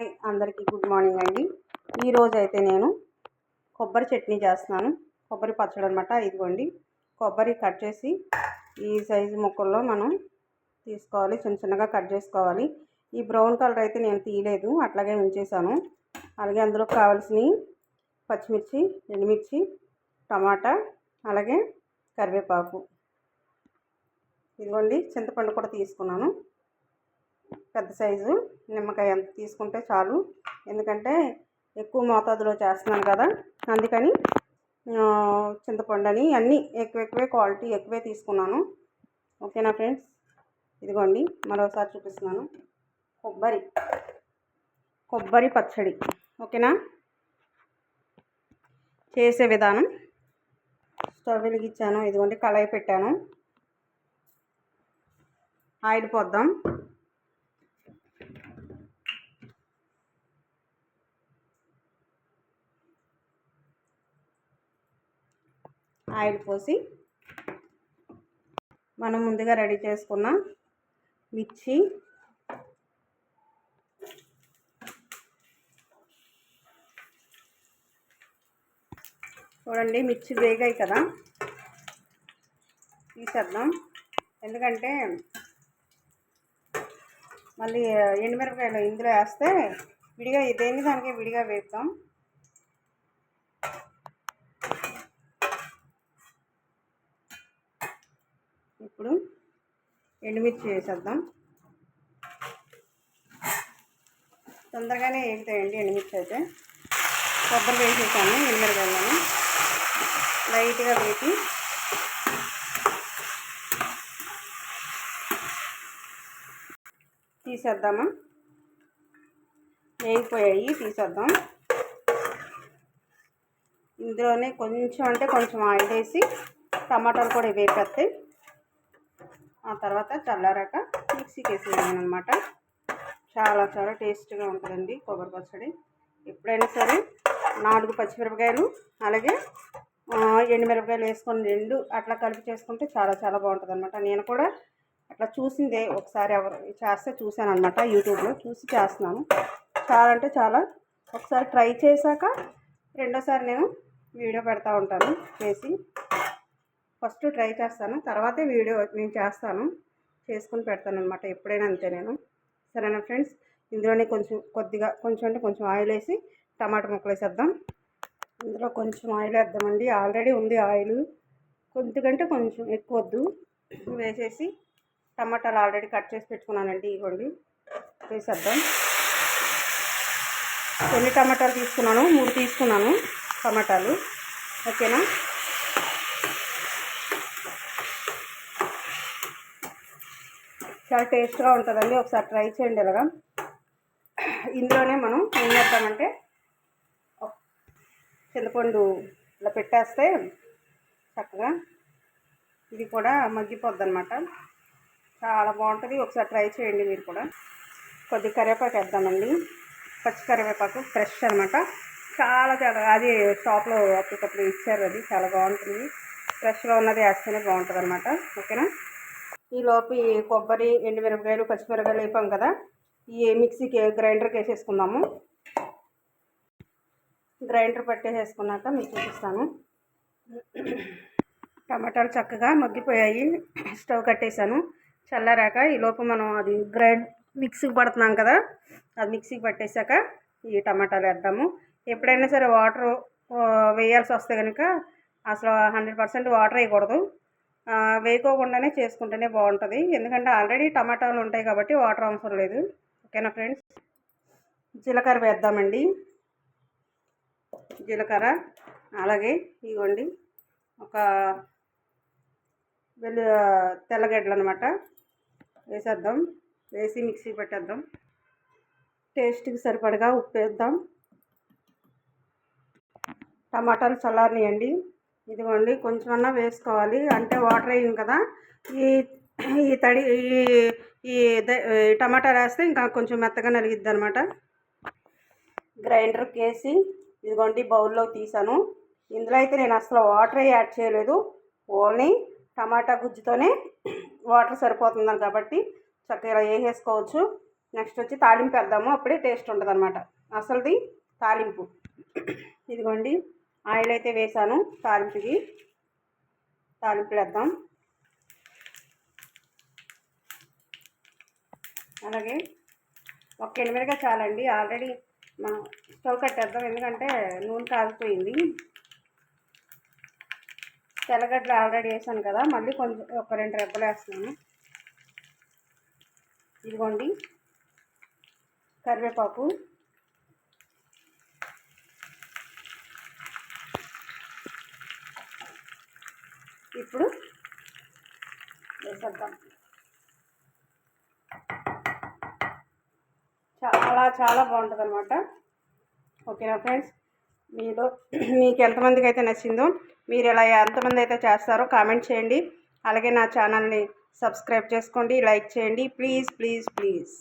అందరికీ good morning అండి. ఈరోజు అయితే నేను కొబ్బరి చట్నీ చేస్తున్నాను. కొబ్బరి పచ్చడి అనమాట ఇదిగోండి. కొబ్బరి కట్ చేసి ఈ సైజు ముక్కల్లో మనం తీసుకోవాలి. చిన్న చిన్నగా కట్ చేసుకోవాలి. ఈ బ్రౌన్ కలర్ అయితే నేను తీయలేదు. అట్లాగే ఉంచేసాను. అలాగే అందులో కావాల్సినవి పచ్చిమిర్చి ఎండుమిర్చి టమాటా అలాగే కరివేపాకు. ఇదిగోండి చింతపండు కూడా తీసుకున్నాను. పెద్ద సైజు నిమ్మకాయ ఎంత తీసుకుంటే చాలు. ఎందుకంటే ఎక్కువ మోతాదులో చేస్తున్నాను కదా అందుకని చింతపండుని అన్నీ ఎక్కువ ఎక్కువే క్వాలిటీ ఎక్కువే తీసుకున్నాను. ఓకేనా ఫ్రెండ్స్? ఇదిగోండి మరోసారి చూపిస్తున్నాను. కొబ్బరి కొబ్బరి పచ్చడి. ఓకేనా? చేసే విధానం. స్టవ్ వెలిగించాను ఇదిగోండి కళాయి పెట్టాను. ఆయిల్ పోద్దాం. ఆయిల్ పోసి మనం ముందుగా రెడీ చేసుకున్న మిర్చి చూడండి మిర్చి వేగాయి కదా. తీసేద్దాం. ఎందుకంటే మళ్ళీ ఎండుమిరపకాయలు ఇందులో వేస్తే విడిగా దేని దానికి విడిగా వేస్తాం ఇప్పుడు ఎండుమిర్చి వేసేద్దాం. తొందరగానే వేగుతాయండి ఎండుమిర్చి అయితే. కొబ్బరి వేసేసాను ఎండుమిరకాయలను లైట్గా వేసి తీసేద్దామా? వేగిపోయాయి తీసేద్దాం. ఇందులోనే కొంచెం అంటే కొంచెం ఆయిల్ వేసి టమాటాలు కూడా వేపేస్తాయి ఆ తర్వాత చల్లారాక మిక్సీకి వేసేయాలి అనమాట చాలా చాలా టేస్ట్గా ఉంటుందండి కొబ్బరి పచ్చడి. ఎప్పుడైనా సరే నాలుగు పచ్చిమిరపకాయలు అలాగే ఎండుమిరపకాయలు వేసుకొని రెండు అట్లా కలిపి చేసుకుంటే చాలా చాలా బాగుంటుంది అనమాట నేను కూడా అట్లా చూసిందే ఒకసారి ఎవరు చేస్తే చూశాను అనమాట యూట్యూబ్లో చూసి చేస్తున్నాను. చాలా అంటే చాలా ఒకసారి ట్రై చేశాక రెండోసారి నేను వీడియో పెడతా ఉంటాను చేసి. ఫస్ట్ ట్రై చేస్తాను. తర్వాతే వీడియో నేను చేస్తాను. చేసుకుని పెడతాను అనమాట ఎప్పుడైనా అంతే నేను సరేనా ఫ్రెండ్స్? ఇందులోనే కొంచెం కొద్దిగా కొంచెం అంటే కొంచెం ఆయిల్ వేసి టమాటా ముక్కలు వేసేద్దాం. ఇందులో కొంచెం ఆయిల్ వేద్దామండి. ఆల్రెడీ ఉంది ఆయిల్. కొద్దిగంటే కొంచెం ఎక్కువ వద్దు. వేసేసి టమాటాలు ఆల్రెడీ కట్ చేసి పెట్టుకున్నానండి ఇవ్వండి. వేసేద్దాం. కొన్ని టమాటాలు తీసుకున్నాను. మూడు తీసుకున్నాను టమాటాలు. ఓకేనా? చాలా టేస్ట్గా ఉంటుందండి. ఒకసారి ట్రై చేయండి ఇలాగా ఇందులోనే మనం ఏం చేద్దామంటే చింతపండు ఇలా పెట్టేస్తే చక్కగా ఇది కూడా మగ్గిపోద్ది అనమాట చాలా బాగుంటుంది. ఒకసారి ట్రై చేయండి మీరు కూడా. కొద్ది కరివేపాకు వేద్దామండి. పచ్చి కరివేపాకు ఫ్రెష్ అనమాట చాలా చాలా అది షాప్లో అప్పటికప్పుడు ఇచ్చారు అది. చాలా బాగుంటుంది. ఫ్రెష్గా ఉన్నది వేస్తేనే బాగుంటుంది అనమాట ఓకేనా? ఈలోపు ఈ కొబ్బరి ఎండుమిరపకాయలు పచ్చిమిరపకాయలు వేపాం కదా. ఈ మిక్సీకి గ్రైండర్కి వేసేసుకుందాము గ్రైండర్ పట్టేసేసుకున్నాక మీకు చూపిస్తాను. టమాటాలు చక్కగా మగ్గిపోయాయి. స్టవ్ కట్టేసాను చల్లారాక ఈలోపు మనం అది గ్రైండ్ మిక్సీకి పడుతున్నాం కదా. అది మిక్సీకి పట్టేశాక ఈ టమాటాలు వేద్దాము. ఎప్పుడైనా సరే వాటర్ వేయాల్సి వస్తే కనుక అసలు హండ్రెడ్ పర్సెంట్ వాటర్ వేయకూడదు. వేయకోకుండానే చేసుకుంటేనే బాగుంటుంది. ఎందుకంటే ఆల్రెడీ టమాటాలు ఉంటాయి కాబట్టి వాటర్ అవసరం లేదు. ఓకేనా ఫ్రెండ్స్? జీలకర్ర వేద్దామండి. జీలకర్ర అలాగే ఇవ్వండి ఒక వెల్లు తెల్లగడ్డలు అనమాట వేసేద్దాం. వేసి మిక్సీ పెట్టేద్దాం. టేస్ట్కి సరిపడగా ఉప్పు వేద్దాం టమాటాలు చల్లారినాయండి. ఇదిగోండి కొంచెమన్నా వేసుకోవాలి. అంటే వాటర్ అయ్యింది కదా. ఈ ఈ తడి ఈ ఈ టమాటా వేస్తే ఇంకా కొంచెం మెత్తగా నలిగిద్ది అనమాట గ్రైండర్కి వేసి ఇదిగోండి బౌల్లో తీసాను. ఇందులో అయితే నేను అసలు వాటర్ యాడ్ చేయలేదు. ఓన్లీ టమాటా గుజ్జుతోనే వాటర్ సరిపోతుందని కాబట్టి చక్కగా ఇలా వేసేసుకోవచ్చు. నెక్స్ట్ వచ్చి తాలింపు వేద్దాము. అప్పుడే టేస్ట్ ఉంటుంది అనమాట అసలుది తాలింపు. ఇదిగోండి ఆయిల్ అయితే వేసాను. తాలింపుకి తాలింపులు వేద్దాం. అలాగే ఒక ఎనిమిదిగా చాలండి. ఆల్రెడీ మా స్టవ్ కట్టేద్దాం. ఎందుకంటే నూనె కాగిపోయింది తెల్లగడ్డలు ఆల్రెడీ వేసాను కదా. మళ్ళీ కొంచెం ఒక రెండు రెబ్బలు వేస్తున్నాను. ఇదిగోండి. కరివేపాకు. ఇప్పుడు వేసేద్దాం. చాలా చాలా బాగుంటుంది అనమాట ఓకేనా ఫ్రెండ్స్? మీలో మీకు ఎంతమందికి అయితే నచ్చిందో మీరు ఇలా ఎంతమంది అయితే చేస్తారో కామెంట్ చేయండి. అలాగే నా ఛానల్ని సబ్స్క్రైబ్ చేసుకోండి లైక్ చేయండి. Please please please.